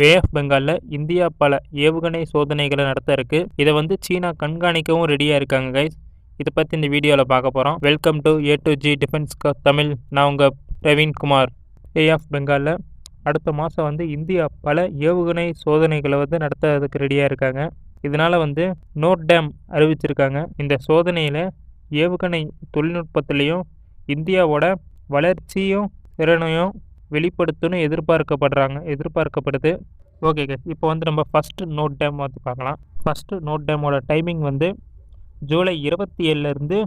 Bay of பெங்காலில் India பல ஏவுகணை சோதனைகளை நடத்த இருக்கு. இதை வந்து சீனா கண்காணிக்கவும் ரெடியாக இருக்காங்க கைஸ் இதை பற்றி இந்த வீடியோவில் பார்க்க போகிறோம் welcome to A to G defence Tamil நான் உங்கள் பிரவீன்குமார் பே ஆஃப் பெங்காலில் அடுத்த மாதம் வந்து இந்தியா பல ஏவுகணை சோதனைகளை வந்து நடத்துறதுக்கு ரெடியாக இருக்காங்க. இதனால் வந்து நோட் டேம் அறிவிச்சிருக்காங்க. இந்த சோதனையில் ஏவுகணை தொழில்நுட்பத்திலையும் இந்தியாவோட வளர்ச்சியும் திறனையும் வெளிப்படுத்துன்னு எதிர்பார்க்கப்படுறாங்க எதிர்பார்க்கப்படுது. ஓகே கே இப்போ வந்து நம்ம ஃபஸ்ட்டு நோட் டேம் பார்த்து பார்க்கலாம். ஃபஸ்ட்டு நோட் டேமோட டைமிங் வந்து ஜூலை இருபத்தி ஏழுலேருந்து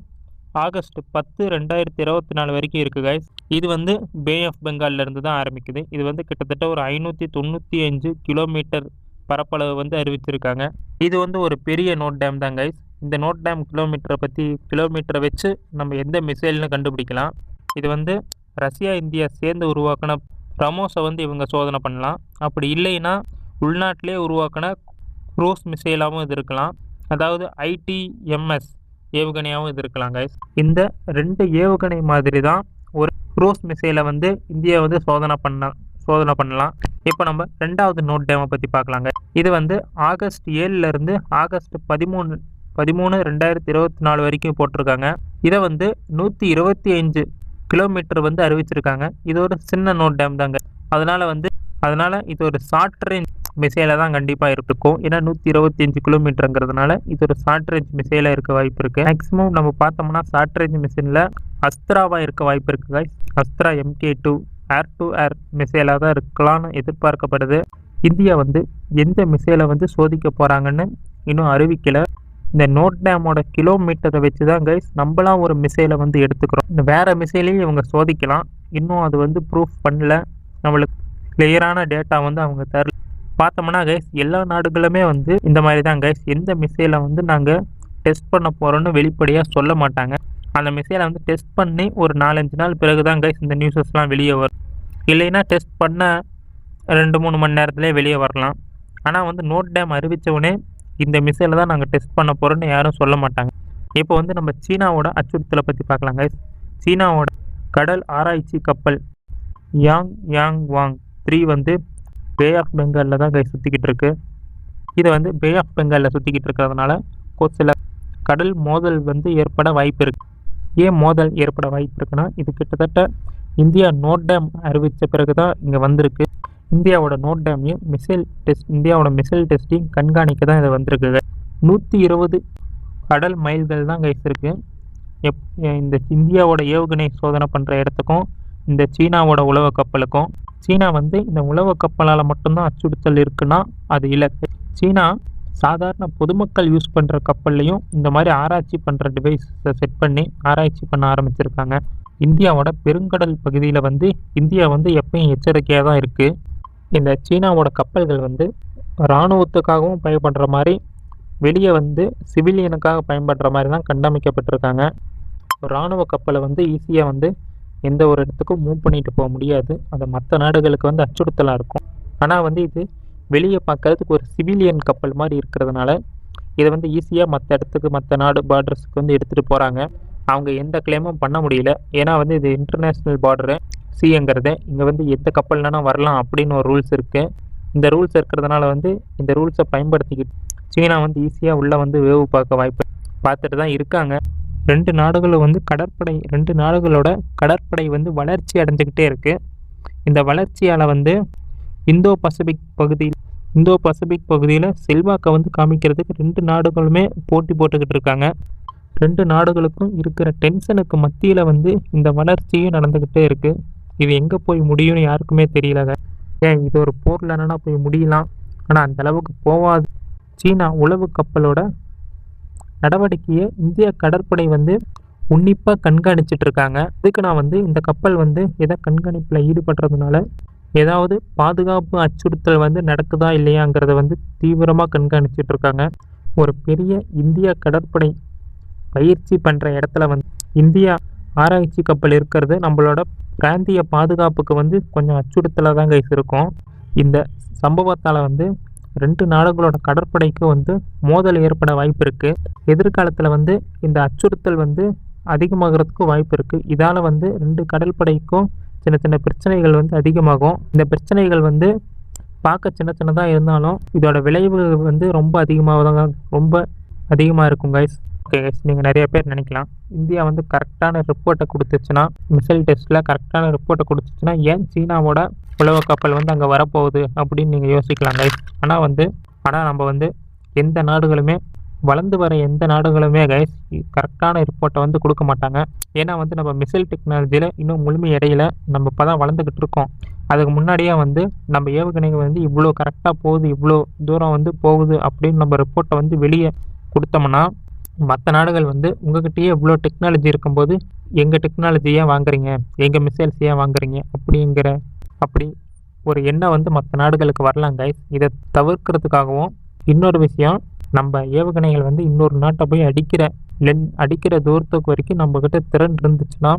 ஆகஸ்ட் பத்து ரெண்டாயிரத்தி இருபத்தி நாலு வரைக்கும் இருக்குது கைஸ் இது வந்து பே ஆஃப் பெங்கால்லேருந்து தான் ஆரம்பிக்குது. இது வந்து கிட்டத்தட்ட ஒரு ஐநூற்றி தொண்ணூற்றி அஞ்சு கிலோமீட்டர் பரப்பளவு வந்து அறிவிச்சிருக்காங்க. இது வந்து ஒரு பெரிய நோட் டேம் தான் கைஸ் இந்த நோட் டேம் கிலோமீட்டரை பற்றி கிலோமீட்டரை வச்சு நம்ம எந்த மிசைல்னு கண்டுபிடிக்கலாம். இது வந்து ரஷ்யா இந்தியா சேர்ந்து உருவாக்கின பிரமோஸை வந்து இவங்க சோதனை பண்ணலாம். அப்படி இல்லைன்னா உள்நாட்டிலே உருவாக்கின குரோஸ் மிசைலாகவும் இது இருக்கலாம். அதாவது ஐடிஎம்எஸ் ஏவுகணையாகவும் இது இருக்கலாம் கைஸ் இந்த ரெண்டு ஏவுகணை மாதிரி தான் ஒரு குரோஸ் மிசைலை வந்து இந்தியா வந்து சோதனை பண்ண சோதனை பண்ணலாம். இப்போ நம்ம ரெண்டாவது நோட் டேமை பற்றி பார்க்கலாங்க இது வந்து ஆகஸ்ட் ஏழுலேருந்து ஆகஸ்ட் பதிமூணு பதிமூணு ரெண்டாயிரத்தி இருபத்தி நாலு வரைக்கும் போட்டிருக்காங்க. இதை வந்து நூற்றி இருபத்தி அஞ்சு கிலோமீட்டர் வந்து அறிவிச்சிருக்காங்க. இது ஒரு சின்ன நோட் டேம் தாங்க. அதனால் வந்து அதனால் இது ஒரு ஷார்ட் ரேஞ்ச் மிசைலாக தான் கண்டிப்பாக இருக்கும். ஏன்னா நூற்றி இருபத்தி அஞ்சு கிலோமீட்டருங்கிறதுனால இது ஒரு ஷார்ட் ரேஞ்ச் மிசைலாக இருக்க வாய்ப்பு இருக்குது மேக்ஸிமம் நம்ம பார்த்தோம்னா ஷார்ட் ரேஞ்ச் மிஷினில் அஸ்த்ராவாக இருக்க வாய்ப்பு இருக்குது guys. Astra Mk two air to air மிசைலாக தான் இருக்கலாம்னு எதிர்பார்க்கப்படுது. இந்தியா வந்து எந்த மிசைலை வந்து சோதிக்க போகிறாங்கன்னு இன்னும் அறிவிக்கலை. இந்த நோட் டேமோட கிலோமீட்டரை வச்சு தான் கைஸ் நம்மளாம் ஒரு மிசைலை வந்து எடுத்துக்கிறோம். இந்த வேறு மிசைலையும் இவங்க சோதிக்கலாம். இன்னும் அது வந்து ப்ரூஃப் பண்ணல. நம்மளுக்கு கிளியரான டேட்டா வந்து அவங்க தரல. பார்த்தோம்னா கைஸ் எல்லா நாடுகளுமே வந்து இந்த மாதிரி தான் கைஸ் எந்த மிசைலை வந்து நாங்கள் டெஸ்ட் பண்ண போகிறோன்னு வெளிப்படையாக சொல்ல மாட்டாங்க. அந்த மிசைலை வந்து டெஸ்ட் பண்ணி ஒரு நாலஞ்சு நாள் பிறகு தான் கைஸ் இந்த நியூஸஸ்லாம் வெளியே வரும். இல்லைன்னா டெஸ்ட் பண்ண ரெண்டு மூணு மணி நேரத்துலேயே வெளியே வரலாம். ஆனால் வந்து நோட் டேம் அறிவித்தவுடனே இந்த மிசைலை தான் நாங்கள் டெஸ்ட் பண்ண போகிறோன்னு யாரும் சொல்ல மாட்டாங்க. இப்போ வந்து நம்ம சீனாவோட அச்சுறுத்தலை பற்றி பார்க்கலாம் சீனாவோட கடல் ஆராய்ச்சி கப்பல் யாங் யாங் வாங் த்ரீ வந்து பே ஆஃப் பெங்காலில் தான் கை சுற்றிக்கிட்டு இருக்கு. இதை வந்து பே ஆஃப் பெங்காலில் சுற்றிக்கிட்டு இருக்கிறதுனால சில கடல் மோதல் வந்து ஏற்பட வாய்ப்பு இருக்குது ஏன் மோதல் ஏற்பட வாய்ப்பு இருக்குன்னா இது கிட்டத்தட்ட இந்தியா நோட் டேம் அறிவித்த பிறகு தான் இங்கே வந்திருக்கு. இந்தியாவோட நோட் டேமையும் மிசைல் டெஸ்ட் இந்தியாவோட மிசைல் டெஸ்டிங் கண்காணிக்க தான் இது வந்திருக்கு நூற்றி இருபது கடல் மைல்கள் தான் கைஸ் இருக்கு. எப் இந்த இந்தியாவோட ஏவுகணை சோதனை பண்ணுற இடத்துக்கும் இந்த சீனாவோட உளவு கப்பலுக்கும் சீனா வந்து இந்த உளவு கப்பலால் மட்டும்தான் அச்சுறுத்தல் இருக்குன்னா அது இலக்கு. சீனா சாதாரண பொதுமக்கள் யூஸ் பண்ணுற கப்பல்லையும் இந்த மாதிரி ஆராய்ச்சி பண்ணுற டிவைஸை செட் பண்ணி ஆராய்ச்சி பண்ண ஆரம்பிச்சிருக்காங்க. இந்தியாவோட பெருங்கடல் பகுதியில் வந்து இந்தியா வந்து எப்பயும் எச்சரிக்கையாக தான் இருக்குது இந்த சீனாவோட கப்பல்கள் வந்து இராணுவத்துக்காகவும் பயன்படுற மாதிரி வெளியே வந்து சிவிலியனுக்காக பயன்படுற மாதிரி தான் கண்டமைக்கப்பட்டிருக்காங்க. இராணுவ கப்பலை வந்து ஈஸியாக வந்து எந்த ஒரு இடத்துக்கும் மூவ் பண்ணிட்டு போக முடியாது. அது மற்ற நாடுகளுக்கு வந்து அச்சுறுத்தலாக இருக்கும். ஆனால் வந்து இது வெளியே பார்க்கறதுக்கு ஒரு சிவிலியன் கப்பல் மாதிரி இருக்கிறதுனால இதை வந்து ஈஸியாக மற்ற இடத்துக்கு மற்ற நாடு பார்டர்ஸுக்கு வந்து எடுத்துகிட்டு போகிறாங்க அவங்க எந்த கிளைமும் பண்ண முடியல. ஏன்னா வந்து இது இன்டர்நேஷ்னல் பார்டரு சிங்கிறது இங்கே வந்து எந்த கப்பல்னா வரலாம் அப்படின்னு ஒரு ரூல்ஸ் இருக்குது இந்த ரூல்ஸ் இருக்கிறதுனால வந்து இந்த ரூல்ஸை பயன்படுத்திக்கிட்டு சீனா வந்து ஈஸியாக உள்ளே வந்து வேவு பார்க்க வாய்ப்பு பார்த்துட்டு தான் இருக்காங்க. ரெண்டு நாடுகளும் வந்து கடற்படை ரெண்டு நாடுகளோட கடற்படை வந்து வளர்ச்சி அடைஞ்சிக்கிட்டே இருக்குது இந்த வளர்ச்சியால் வந்து இந்தோ பசிபிக் பகுதியில் இந்தோ பசிபிக் பகுதியில் செல்வாக்கை வந்து காமிக்கிறதுக்கு ரெண்டு நாடுகளுமே போட்டி போட்டுக்கிட்டு இருக்காங்க. ரெண்டு நாடுகளுக்கும் இருக்கிற டென்ஷனுக்கு மத்தியில் வந்து இந்த வளர்ச்சியும் நடந்துக்கிட்டே இருக்குது இது எங்கே போய் முடியும்னு யாருக்குமே தெரியலங்க. ஏன் இது ஒரு போரில் என்னன்னா போய் முடியலாம். ஆனால் அந்த அளவுக்கு போகாது சீனா உளவு கப்பலோட நடவடிக்கையை இந்திய கடற்படை வந்து உன்னிப்பாக கண்காணிச்சிட்டு இருக்காங்க இதுக்கு நான் வந்து இந்த கப்பல் வந்து எதை கண்காணிப்பில் ஈடுபடுறதுனால ஏதாவது பாதுகாப்பு அச்சுறுத்தல் வந்து நடக்குதா இல்லையாங்கிறத வந்து தீவிரமாக கண்காணிச்சிட்டு இருக்காங்க ஒரு பெரிய இந்திய கடற்படை பயிற்சி பண்ணுற இடத்துல வந்து இந்தியா ஆராய்ச்சி கப்பல் இருக்கிறது நம்மளோட பிராந்திய பாதுகாப்புக்கு வந்து கொஞ்சம் அச்சுறுத்தலாக தான் கைஸ் இருக்கும். இந்த சம்பவத்தால் வந்து ரெண்டு நாடுகளோட கடற்படைக்கு வந்து மோதல் ஏற்பட வாய்ப்பு இருக்குது எதிர்காலத்தில் வந்து இந்த அச்சுறுத்தல் வந்து அதிகமாகிறதுக்கும் வாய்ப்பு இருக்குது இதால் வந்து ரெண்டு கடற்படைக்கும் சின்ன சின்ன பிரச்சனைகள் வந்து அதிகமாகும். இந்த பிரச்சனைகள் வந்து பார்க்க சின்ன சின்னதாக இருந்தாலும் இதோட விளைவு வந்து ரொம்ப அதிகமாக தான் ரொம்ப அதிகமாக இருக்கும் கைஸ் ஓகே கைஸ் நீங்கள் நிறைய பேர் நினைக்கலாம். இந்தியா வந்து கரெக்டான ரிப்போர்ட்டை கொடுத்துச்சுன்னா மிசைல் டெஸ்ட்டில் கரெக்டான ரிப்போர்ட்டை கொடுத்துச்சுன்னா ஏன் சீனாவோட உளவு கப்பல் வந்து அங்கே வரப்போகுது அப்படின்னு நீங்கள் யோசிக்கலாம் கைஸ் ஆனால் வந்து ஆனால் நம்ம வந்து எந்த நாடுகளுமே வளர்ந்து வர எந்த நாடுகளுமே கைஸ் கரெக்டான ரிப்போர்ட்டை வந்து கொடுக்க மாட்டாங்க. ஏன்னா வந்து நம்ம மிசைல் டெக்னாலஜியில் இன்னும் முழுமை இடையில நம்ம இப்போ தான் வளர்ந்துக்கிட்டு இருக்கோம். அதுக்கு முன்னாடியே வந்து நம்ம ஏவுகணைகள் வந்து இவ்வளோ கரெக்டாக போகுது இவ்வளோ தூரம் வந்து போகுது அப்படின்னு நம்ம ரிப்போர்ட்டை வந்து வெளியே கொடுத்தோம்னா மற்ற நாடுகள் வந்து உங்ககிட்டயே இவ்வளோ டெக்னாலஜி இருக்கும்போது எங்கள் டெக்னாலஜி ஏன் வாங்குறீங்க? எங்கள் மிசைல்ஸ் ஏன் வாங்குறீங்க? அப்படிங்கிற அப்படி ஒரு எண்ணம் வந்து மற்ற நாடுகளுக்கு வரலாம் கைஸ் இதை தவிர்க்கிறதுக்காகவும் இன்னொரு விஷயம் நம்ம ஏவுகணைகள் வந்து இன்னொரு நாட்டை போய் அடிக்கிற லென் அடிக்கிற தூரத்துக்கு வரைக்கும் நம்மக்கிட்ட திறன் இருந்துச்சுன்னா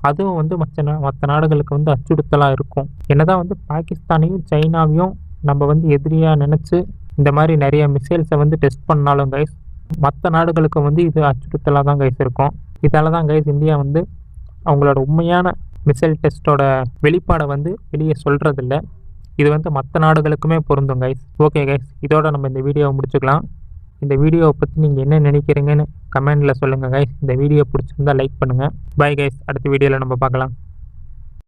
அதுவும் வந்து மற்ற நா மற்ற நாடுகளுக்கு வந்து அச்சுறுத்தலாக இருக்கும். என்னதான் வந்து பாகிஸ்தானையும் சைனாவையும் நம்ம வந்து எதிரியாக நினச்சி இந்த மாதிரி நிறைய மிசைல்ஸை வந்து டெஸ்ட் பண்ணாலும் கைஸ் மற்ற நாடுகளுக்கு வந்து இது அச்சுறுத்தலாக தான் கைஸ் இருக்கும். இதால் தான் கைஸ் இந்தியா வந்து அவங்களோட உண்மையான மிசைல் டெஸ்ட்டோட வெளிப்பாடை வந்து வெளியே சொல்கிறதில்ல இது வந்து மற்ற நாடுகளுக்குமே பொருந்தும் கைஸ் ஓகே கைஸ் இதோட நம்ம இந்த வீடியோவை முடிச்சுக்கலாம். இந்த வீடியோவை பற்றி நீங்கள் என்ன நினைக்கிறீங்கன்னு கமெண்டில் சொல்லுங்கள் கைஸ் இந்த வீடியோ பிடிச்சிருந்தா லைக் பண்ணுங்கள் பை கைஸ் அடுத்த வீடியோவில் நம்ம பார்க்கலாம்.